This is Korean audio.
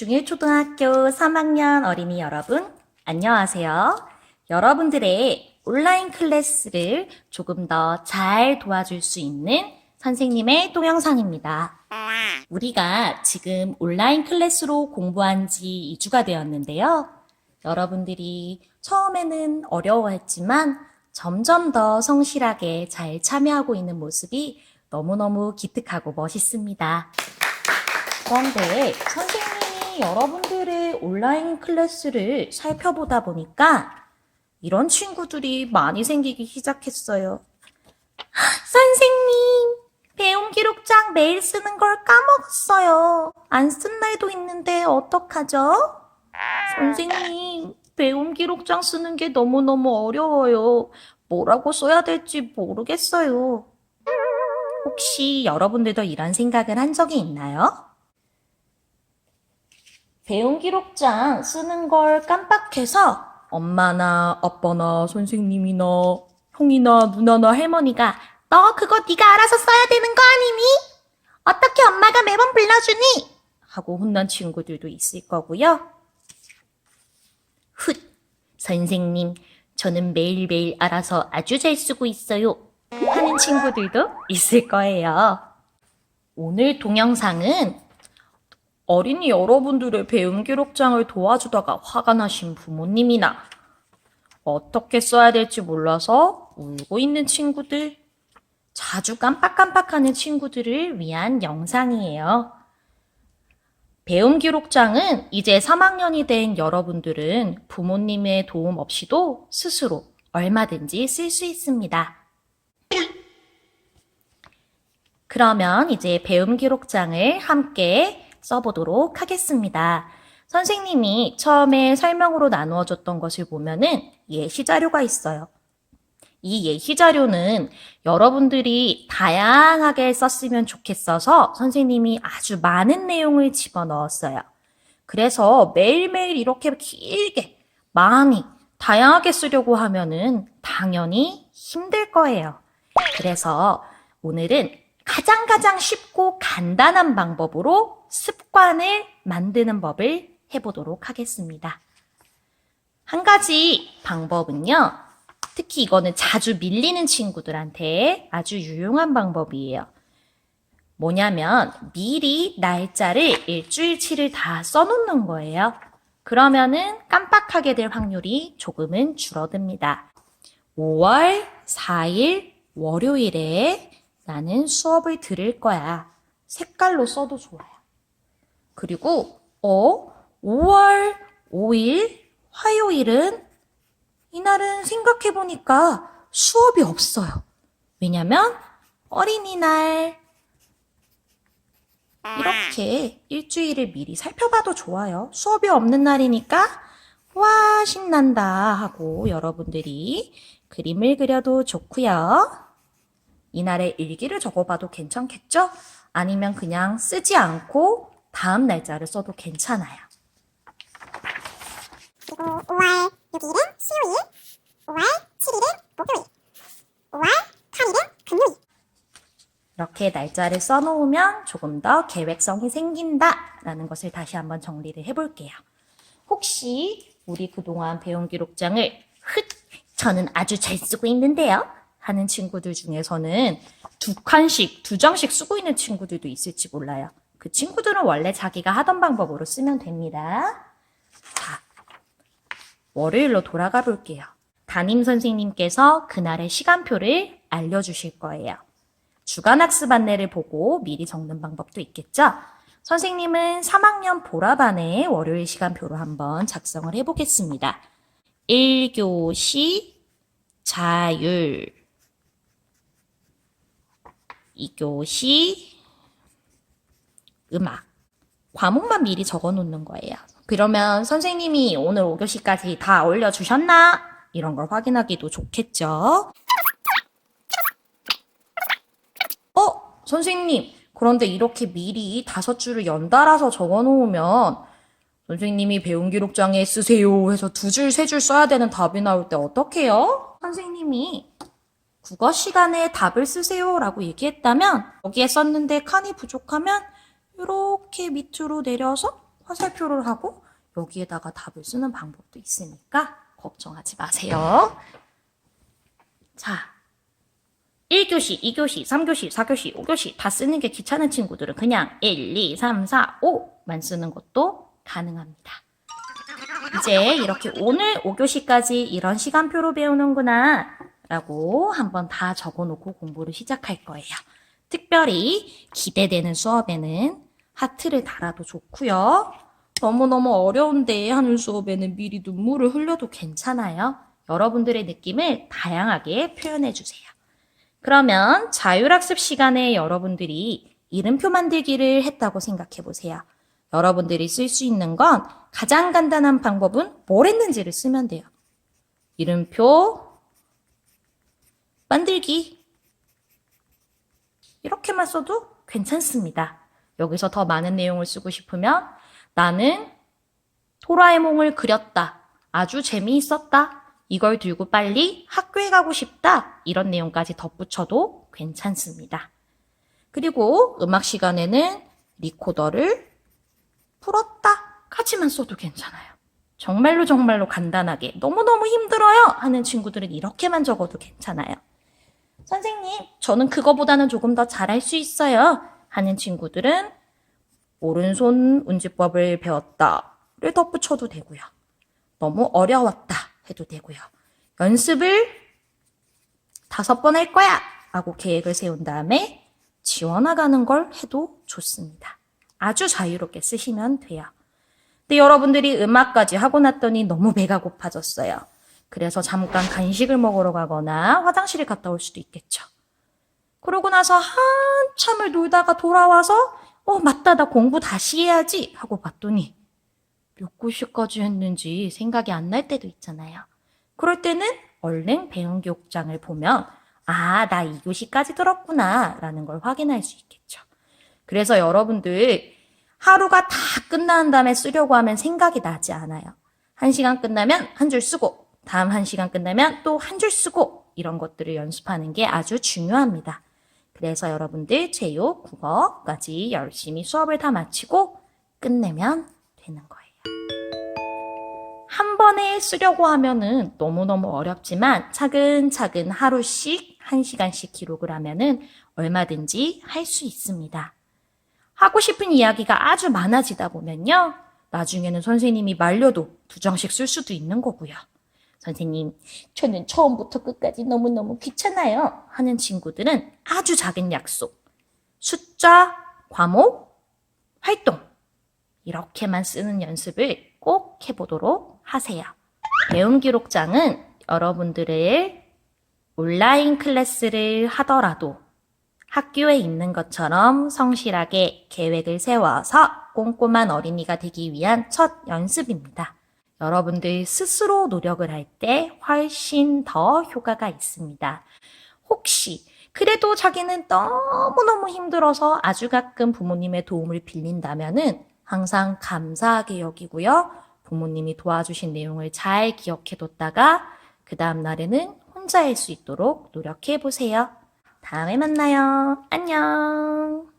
중일초등학교 3학년 어린이 여러분, 안녕하세요. 여러분들의 온라인 클래스를 조금 더 잘 도와줄 수 있는 선생님의 동영상입니다. 우리가 지금 온라인 클래스로 공부한 지 2주가 되었는데요. 여러분들이 처음에는 어려워했지만 점점 더 성실하게 잘 참여하고 있는 모습이 너무너무 기특하고 멋있습니다. 그런데 선생님이 여러분들의 온라인 클래스를 살펴보다 보니까 이런 친구들이 많이 생기기 시작했어요. 선생님, 배움 기록장 매일 쓰는 걸 까먹었어요. 안 쓴 날도 있는데 어떡하죠? 선생님, 배움 기록장 쓰는 게 너무너무 어려워요. 뭐라고 써야 될지 모르겠어요. 혹시 여러분들도 이런 생각을 한 적이 있나요? 배움 기록장 쓰는 걸 깜빡해서 엄마나 아빠나 선생님이나 형이나 누나나 할머니가 너 그거 네가 알아서 써야 되는 거 아니니? 어떻게 엄마가 매번 불러주니? 하고 혼난 친구들도 있을 거고요. 훗, 선생님, 저는 매일매일 알아서 아주 잘 쓰고 있어요. 하는 친구들도 있을 거예요. 오늘 동영상은 어린이 여러분들의 배움 기록장을 도와주다가 화가 나신 부모님이나 어떻게 써야 될지 몰라서 울고 있는 친구들, 자주 깜빡깜빡하는 친구들을 위한 영상이에요. 배움 기록장은 이제 3학년이 된 여러분들은 부모님의 도움 없이도 스스로 얼마든지 쓸 수 있습니다. 그러면 이제 배움 기록장을 함께 써보도록 하겠습니다. 선생님이 처음에 설명으로 나누어 줬던 것을 보면은 예시 자료가 있어요. 이 예시 자료는 여러분들이 다양하게 썼으면 좋겠어서 선생님이 아주 많은 내용을 집어 넣었어요. 그래서 매일매일 이렇게 길게 많이 다양하게 쓰려고 하면은 당연히 힘들 거예요. 그래서 오늘은 가장 가장 쉽고 간단한 방법으로 습관을 만드는 법을 해보도록 하겠습니다. 한 가지 방법은요. 특히 이거는 자주 밀리는 친구들한테 아주 유용한 방법이에요. 뭐냐면 미리 날짜를 일주일치를 다 써놓는 거예요. 그러면은 깜빡하게 될 확률이 조금은 줄어듭니다. 5월 4일 월요일에 나는 수업을 들을 거야. 색깔로 써도 좋아요. 그리고 어 5월 5일 화요일은 이날은 생각해보니까 수업이 없어요. 왜냐면 어린이날 이렇게 일주일을 미리 살펴봐도 좋아요. 수업이 없는 날이니까 와 신난다 하고 여러분들이 그림을 그려도 좋고요. 이날의 일기를 적어봐도 괜찮겠죠? 아니면 그냥 쓰지 않고 다음 날짜를 써도 괜찮아요. 그리고 5월 6일은 수요일, 5월 7일은 목요일, 5월 8일은 금요일. 이렇게 날짜를 써놓으면 조금 더 계획성이 생긴다라는 것을 다시 한번 정리를 해볼게요. 혹시 우리 그동안 배운 기록장을 흑 저는 아주 잘 쓰고 있는데요 하는 친구들 중에서는 두 칸씩 두 장씩 쓰고 있는 친구들도 있을지 몰라요. 그 친구들은 원래 자기가 하던 방법으로 쓰면 됩니다. 자, 월요일로 돌아가 볼게요. 담임 선생님께서 그날의 시간표를 알려주실 거예요. 주간 학습 안내를 보고 미리 적는 방법도 있겠죠? 선생님은 3학년 보라반의 월요일 시간표로 한번 작성을 해보겠습니다. 1교시 자율 2교시 음악 과목만 미리 적어 놓는 거예요. 그러면 선생님이 오늘 5교시까지 다 올려주셨나? 이런 걸 확인하기도 좋겠죠? 어? 선생님, 그런데 이렇게 미리 다섯 줄을 연달아서 적어 놓으면 선생님이 배운 기록장에 쓰세요 해서 두 줄, 세 줄 써야 되는 답이 나올 때 어떡해요? 선생님이 국어 시간에 답을 쓰세요 라고 얘기했다면 여기에 썼는데 칸이 부족하면 이렇게 밑으로 내려서 화살표를 하고 여기에다가 답을 쓰는 방법도 있으니까 걱정하지 마세요. 자, 1교시, 2교시, 3교시, 4교시, 5교시 다 쓰는 게 귀찮은 친구들은 그냥 1, 2, 3, 4, 5만 쓰는 것도 가능합니다. 이제 이렇게 오늘 5교시까지 이런 시간표로 배우는구나 라고 한번 다 적어놓고 공부를 시작할 거예요. 특별히 기대되는 수업에는 하트를 달아도 좋고요. 너무너무 어려운데 하는 수업에는 미리 눈물을 흘려도 괜찮아요. 여러분들의 느낌을 다양하게 표현해 주세요. 그러면 자율학습 시간에 여러분들이 이름표 만들기를 했다고 생각해 보세요. 여러분들이 쓸 수 있는 건 가장 간단한 방법은 뭘 했는지를 쓰면 돼요. 이름표 만들기. 이렇게만 써도 괜찮습니다. 여기서 더 많은 내용을 쓰고 싶으면 나는 도라에몽을 그렸다. 아주 재미있었다. 이걸 들고 빨리 학교에 가고 싶다. 이런 내용까지 덧붙여도 괜찮습니다. 그리고 음악 시간에는 리코더를 풀었다. 까지만 써도 괜찮아요. 정말로 정말로 간단하게 너무너무 힘들어요 하는 친구들은 이렇게만 적어도 괜찮아요. 선생님, 저는 그거보다는 조금 더 잘할 수 있어요 하는 친구들은 오른손 운지법을 배웠다를 덧붙여도 되고요. 너무 어려웠다 해도 되고요. 연습을 다섯 번 할 거야 하고 계획을 세운 다음에 지워나가는 걸 해도 좋습니다. 아주 자유롭게 쓰시면 돼요. 근데 여러분들이 음악까지 하고 났더니 너무 배가 고파졌어요. 그래서 잠깐 간식을 먹으러 가거나 화장실을 갔다 올 수도 있겠죠. 그러고 나서 한참을 놀다가 돌아와서 어, 맞다, 나 공부 다시 해야지 하고 봤더니 몇 교시까지 했는지 생각이 안 날 때도 있잖아요. 그럴 때는 얼른 배운 교육장을 보면 아, 나 2교시까지 들었구나 라는 걸 확인할 수 있겠죠. 그래서 여러분들 하루가 다 끝난 다음에 쓰려고 하면 생각이 나지 않아요. 한 시간 끝나면 한 줄 쓰고, 다음 한 시간 끝나면 또 한 줄 쓰고, 이런 것들을 연습하는 게 아주 중요합니다. 그래서 여러분들 체육, 국어까지 열심히 수업을 다 마치고 끝내면 되는 거예요. 한 번에 쓰려고 하면은 너무너무 어렵지만 차근차근 하루씩 한 시간씩 기록을 하면은 얼마든지 할 수 있습니다. 하고 싶은 이야기가 아주 많아지다 보면요. 나중에는 선생님이 말려도 두 장씩 쓸 수도 있는 거고요. 선생님, 저는 처음부터 끝까지 너무너무 귀찮아요. 하는 친구들은 아주 작은 약속. 숫자, 과목, 활동. 이렇게만 쓰는 연습을 꼭 해보도록 하세요. 배움 기록장은 여러분들의 온라인 클래스를 하더라도 학교에 있는 것처럼 성실하게 계획을 세워서 꼼꼼한 어린이가 되기 위한 첫 연습입니다. 여러분들 스스로 노력을 할 때 훨씬 더 효과가 있습니다. 혹시 그래도 자기는 너무너무 힘들어서 아주 가끔 부모님의 도움을 빌린다면은 항상 감사하게 여기고요. 부모님이 도와주신 내용을 잘 기억해 뒀다가 그 다음 날에는 혼자 할수 있도록 노력해 보세요. 다음에 만나요. 안녕.